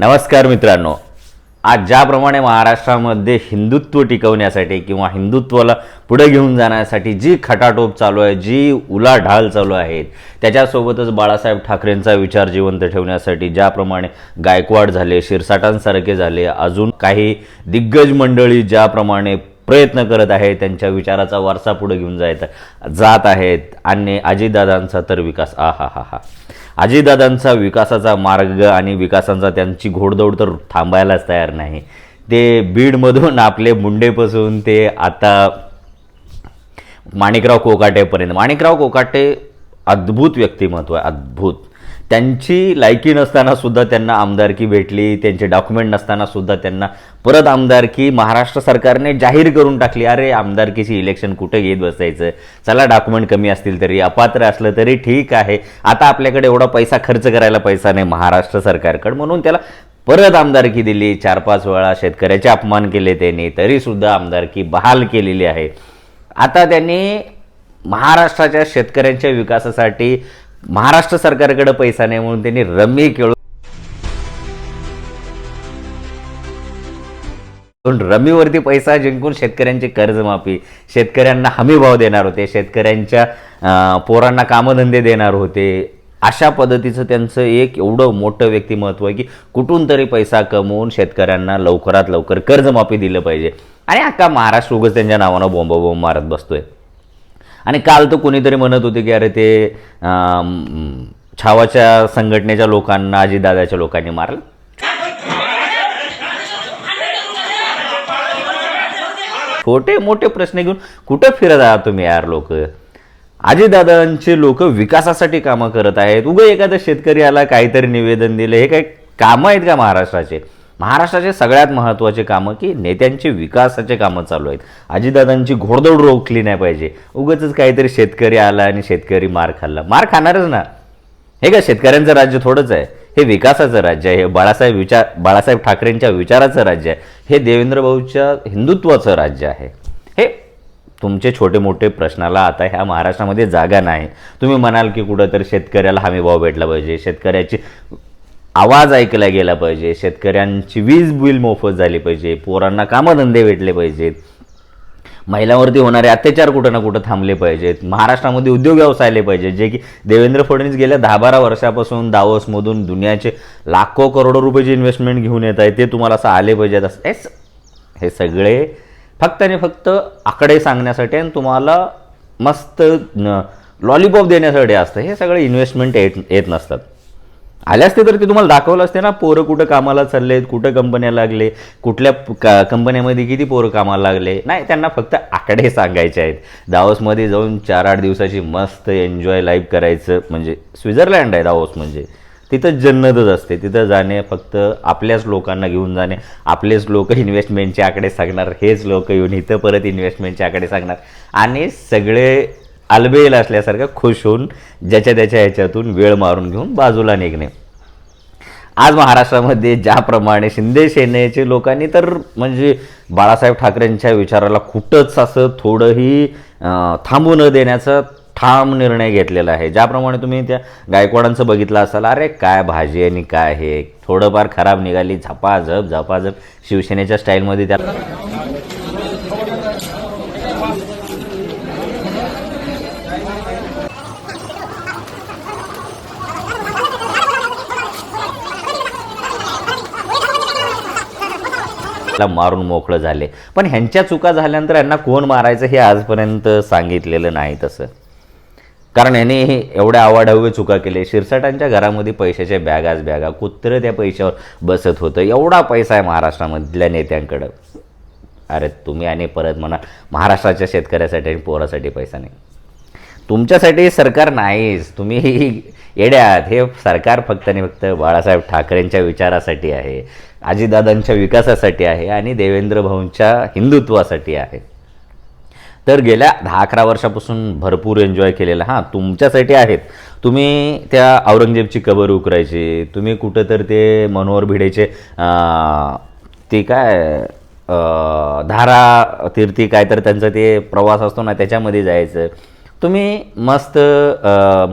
नमस्कार मित्रांनो. आज ज्याप्रमाणे महाराष्ट्रामध्ये हिंदुत्व टिकवण्यासाठी किंवा हिंदुत्वाला पुढे घेऊन जाण्यासाठी जी खटाटोप चालू आहे जी उलाढाल चालू आहे त्याच्यासोबतच बाळासाहेब ठाकरेंचा विचार जिवंत ठेवण्यासाठी ज्याप्रमाणे गायकवाड झाले शिरसाटांसारखे झाले अजून काही दिग्गज मंडळी ज्याप्रमाणे प्रयत्न करत आहेत त्यांच्या विचाराचा वारसा पुढे घेऊन जायचा जात आहेत. आणि अजितदादांचा तर विकास. आ हा हा हा. अजितदादांचा विकासाचा मार्ग आणि विकासांचा त्यांची घोडदौड तर थांबायलाच तयार नाही. ते बीडमधून आपले मुंडेपासून ते आता माणिकराव कोकाटेपर्यंत. माणिकराव कोकाटे अद्भुत व्यक्तिमत्व आहे अद्भुत. त्यांची लायकी नसताना सुद्धा त्यांना आमदारकी भेटली त्यांचे डॉक्युमेंट नसताना सुद्धा त्यांना परत आमदारकी महाराष्ट्र सरकारने जाहीर करून टाकली. अरे आमदारकीची इलेक्शन कुठे घेत बसायचं? चला डॉक्युमेंट कमी असतील तरी अपात्र असलं तरी ठीक आहे. आता आपल्याकडे एवढा पैसा खर्च करायला पैसा नाही महाराष्ट्र सरकारकडे. म्हणून त्याला परत आमदारकी दिली. चार पाच वेळा शेतकऱ्याचे अपमान केले त्यांनी तरीसुद्धा आमदारकी बहाल केलेली आहे. आता त्यांनी महाराष्ट्राच्या शेतकऱ्यांच्या विकासासाठी महाराष्ट्र सरकारकडे पैसा नाही म्हणून त्यांनी रमी खेळून रमीवरती पैसा जिंकून शेतकऱ्यांची कर्जमाफी शेतकऱ्यांना हमीभाव देणार होते शेतकऱ्यांच्या पोरांना कामधंदे देणार होते. अशा पद्धतीचं त्यांचं एक एवढं मोठं व्यक्तिमत्व आहे की कुठून तरी पैसा कमवून शेतकऱ्यांना लवकरात लवकर कर्जमाफी दिलं पाहिजे. आणि अख्खा महाराष्ट्र उगच त्यांच्या नावानं बोंब बोंब मारत बसतोय. आणि काल तर कोणीतरी म्हणत होते की अरे ते छावाच्या संघटनेच्या लोकांना अजितदादाच्या लोकांनी मारलं. छोटे मोठे प्रश्न घेऊन कुठं फिरत आहात तुम्ही यार लोक? अजितदादांचे लोक विकासासाठी कामं करत आहेत. उगं एखादा शेतकरी आला काहीतरी निवेदन दिलं हे काही कामं आहेत का महाराष्ट्राचे? महाराष्ट्राचे सगळ्यात महत्त्वाचे कामं की नेत्यांचे विकासाचे कामं चालू आहेत. अजितदादांची घोडदौड रोखली नाही पाहिजे. उगाच काहीतरी शेतकरी आला आणि शेतकरी मार खाल्ला. मार खाणारच ना. हे का शेतकऱ्यांचं राज्य थोडंच आहे? हे विकासाचं राज्य आहे. हे बाळासाहेब विचार बाळासाहेब ठाकरेंच्या विचाराचं राज्य आहे. हे देवेंद्र भाऊच्या हिंदुत्वाचं राज्य आहे. हे तुमचे छोटे मोठे प्रश्नाला आता ह्या महाराष्ट्रामध्ये जागा नाही. तुम्ही म्हणाल की कुठं तर शेतकऱ्याला हमीभाव भेटला पाहिजे. शेतकऱ्याची आवाज ऐकला गेला पाहिजे शेतकऱ्यांची वीज बिल मोफत झाली पाहिजे पोरांना कामधंदे भेटले पाहिजेत महिलांवरती होणारे अत्याचार कुठं ना कुठं थांबले पाहिजेत महाराष्ट्रामध्ये उद्योग व्यवसाय आले पाहिजेत जे की देवेंद्र फडणवीस गेल्या दहा बारा वर्षापासून दावोसमधून दुनियाचे लाखो करोडो रुपयाचे इन्व्हेस्टमेंट घेऊन येत आहे ते तुम्हाला असं आले पाहिजेत असं एस हे सगळे फक्त आणि फक्त आकडे सांगण्यासाठी आणि तुम्हाला मस्त लॉलीपॉप देण्यासाठी असतं हे सगळे इन्व्हेस्टमेंट येत येत नसतात. आले असते तर ते तुम्हाला दाखवलं असते ना पोरं कुठं कामाला चाललेत कुठं कंपन्या लागले कुठल्या कंपन्यामध्ये किती पोरं कामाला लागले? नाही त्यांना फक्त आकडे सांगायचे आहेत. दावोसमध्ये जाऊन चार आठ दिवसाची मस्त एन्जॉय लाईफ करायचं म्हणजे स्वित्झर्लंड आहे दावोस म्हणजे. तिथं जन्नतच असते. तिथं जाणे फक्त आपल्याच लोकांना घेऊन जाणे. आपलेच लोक इन्व्हेस्टमेंटचे आकडे सांगणार हेच लोक येऊन इथं परत इन्व्हेस्टमेंटचे आकडे सांगणार. आणि सगळे अलबेल असल्यासारखं खुश होऊन ज्याच्या त्याच्या ह्याच्यातून वेळ मारून घेऊन बाजूला निघणे. आज महाराष्ट्रामध्ये ज्याप्रमाणे शिंदे सेनेचे लोकांनी तर म्हणजे बाळासाहेब ठाकरेंच्या विचाराला कुठंच असं थोडंही थांबू न देण्याचा ठाम निर्णय घेतलेला आहे. ज्याप्रमाणे तुम्ही त्या गायकवाडांचं बघितलं असाल अरे काय भाजी आणि काय हे थोडंफार खराब निघाली झपाझप झपाझप शिवसेनेच्या स्टाईलमध्ये त्या ला मारून मोकळं झाले. पण ह्यांच्या चुका झाल्यानंतर यांना कोण मारायचं हे आजपर्यंत सांगितलेलं नाही तसं. कारण याने हे एवढ्या आवाढव्य चुका केले शिरसाटांच्या घरामध्ये पैशाच्या बॅगाच बॅगा. कुत्रं त्या पैशावर बसत होतं. एवढा पैसा आहे महाराष्ट्रामधल्या नेत्यांकडं. अरे तुम्ही आणि परत म्हणा महाराष्ट्राच्या शेतकऱ्यासाठी आणि पोरासाठी पैसा नाही. तुमच्यासाठी सरकार नाहीच. तुम्ही येड्यात. हे सरकार फक्त आणि फक्त बाळासाहेब ठाकरेंच्या विचारासाठी आहे. आजीदादांच्या विकासासाठी आहे आणि देवेंद्र भाऊंच्या हिंदुत्वासाठी आहे. तर गेल्या दहा अकरा वर्षापासून भरपूर एन्जॉय केलेला हां तुमच्यासाठी आहेत. तुम्ही त्या औरंगजेबची कबर उकरायची तुम्ही कुठं तर ते मनोहर भिडेचे ते काय धारा तीर्थी काय तर त्यांचा ते प्रवास असतो ना त्याच्यामध्ये जायचं. तुम्ही मस्त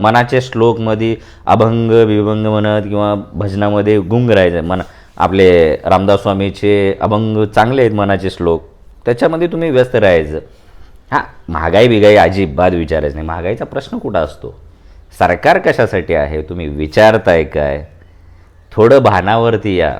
मनाचे श्लोकमध्ये अभंग विभंग म्हणत किंवा भजनामध्ये गुंग राहायचं. मन आपले रामदास स्वामीचे अभंग चांगले आहेत मनाचे श्लोक. त्याच्यामध्ये तुम्ही व्यस्त राहायचं. हां महागाई बिगाई अजिबात विचारायचं नाही. महागाईचा प्रश्न कुठं असतो? सरकार कशासाठी आहे? तुम्ही विचारताय काय? थोडं भानावरती या.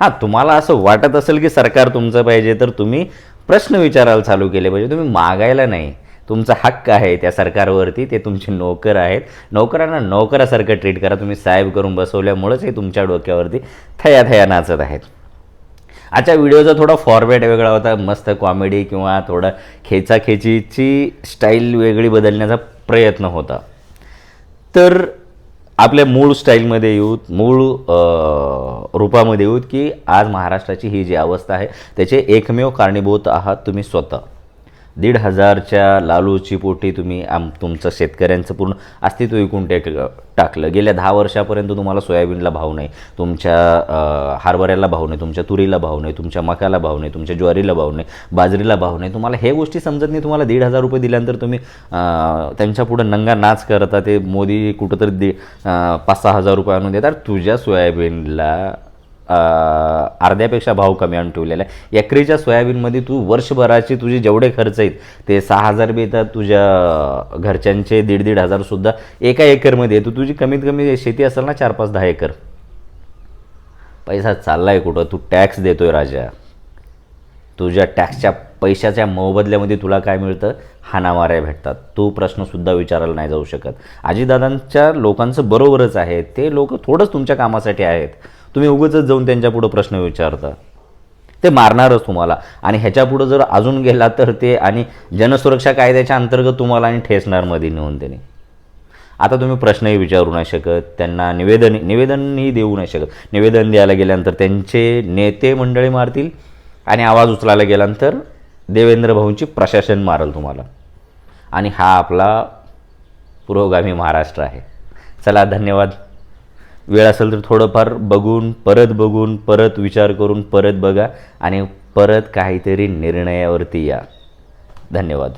हां तुम्हाला असं वाटत असेल की सरकार तुमचं पाहिजे तर तुम्ही प्रश्न विचारायला चालू केले पाहिजे. तुम्ही मागायला नाही. तुमचा हक्क आहे त्या सरकारवरती ते तुमचे नोकर आहेत. नोकरांना नोकरासारखं ट्रीट करा. तुम्ही साहेब करून बसवल्यामुळंच हे तुमच्या डोक्यावरती थया थया नाचत आहेत. आजच्या व्हिडिओचा थोडा फॉर्मॅट वेगळा होता. मस्त कॉमेडी किंवा थोडा खेचाखेचीची स्टाईल वेगळी बदलण्याचा प्रयत्न होता. तर आपल्या मूळ स्टाईलमध्ये येऊत मूळ रूपामध्ये येऊत की आज महाराष्ट्राची ही जी अवस्था आहे त्याचे एकमेव कारणीभूत आहात तुम्ही स्वतः. दीड हजारच्या लालूची पोटी तुम्ही आम तुमचं शेतकऱ्यांचं पूर्ण अस्तित्व विकून टेक टाकलं. गेल्या दहा वर्षापर्यंत तुम्हाला सोयाबीनला भाव नाही. तुमच्या हारभऱ्याला हरभऱ्याला भाव नाही तुमच्या तुरीला भाव नाही तुमच्या मकाला भाव नाही तुमच्या ज्वारीला भाव नाही बाजरीला भाव नाही. तुम्हाला हे गोष्टी समजत नाही. तुम्हाला दीड हजार रुपये दिल्यानंतर तुम्ही त्यांच्या पुढं नंगा नाच करता ते मोदी कुठंतरी दे पाच सहा हजार रुपये आणून देतात. तुझ्या सोयाबीनला अर्ध्यापेक्षा भाव कमी आणून ठेवलेला आहे. एकरीच्या सोयाबीनमध्ये तू वर्षभराचे तुझे जेवढे खर्च आहेत ते सहा हजार बी तर तुझ्या घरच्यांचे दीड दीड हजारसुद्धा एका एकरमध्ये तू तुझी कमीत कमी शेती असेल ना चार पाच दहा एकर. पैसा चाललाय कुठं? तू टॅक्स देतोय राजा. तुझ्या टॅक्सच्या पैशाच्या मोबदल्यामध्ये तुला काय मिळतं? हाणामाऱ्या भेटतात. तो प्रश्नसुद्धा विचारायला नाही जाऊ शकत. आजीदादांच्या लोकांचं बरोबरच आहे. ते लोक थोडंच तुमच्या कामासाठी आहेत. तुम्ही उगच जाऊन त्यांच्यापुढं प्रश्न विचारता. ते मारणारच तुम्हाला. आणि ह्याच्यापुढं जर अजून गेला तर ते आणि जनसुरक्षा कायद्याच्या अंतर्गत तुम्हाला आणि ठेसणार मध्ये नेऊन त्याने आता तुम्ही प्रश्नही विचारू नाही शकत त्यांना निवेदन निवेदनही देऊ नाही शकत. निवेदन द्यायला गेल्यानंतर त्यांचे नेते मंडळी मारतील आणि आवाज उचलायला गेल्यानंतर देवेंद्र भाऊंची प्रशासन मारल तुम्हाला. आणि हा आपला पुरोगामी महाराष्ट्र आहे. चला धन्यवाद. वेळ असेल तर थोडंफार बघून परत बघून परत विचार करून परत बघा आणि परत काहीतरी निर्णयावरती या. धन्यवाद.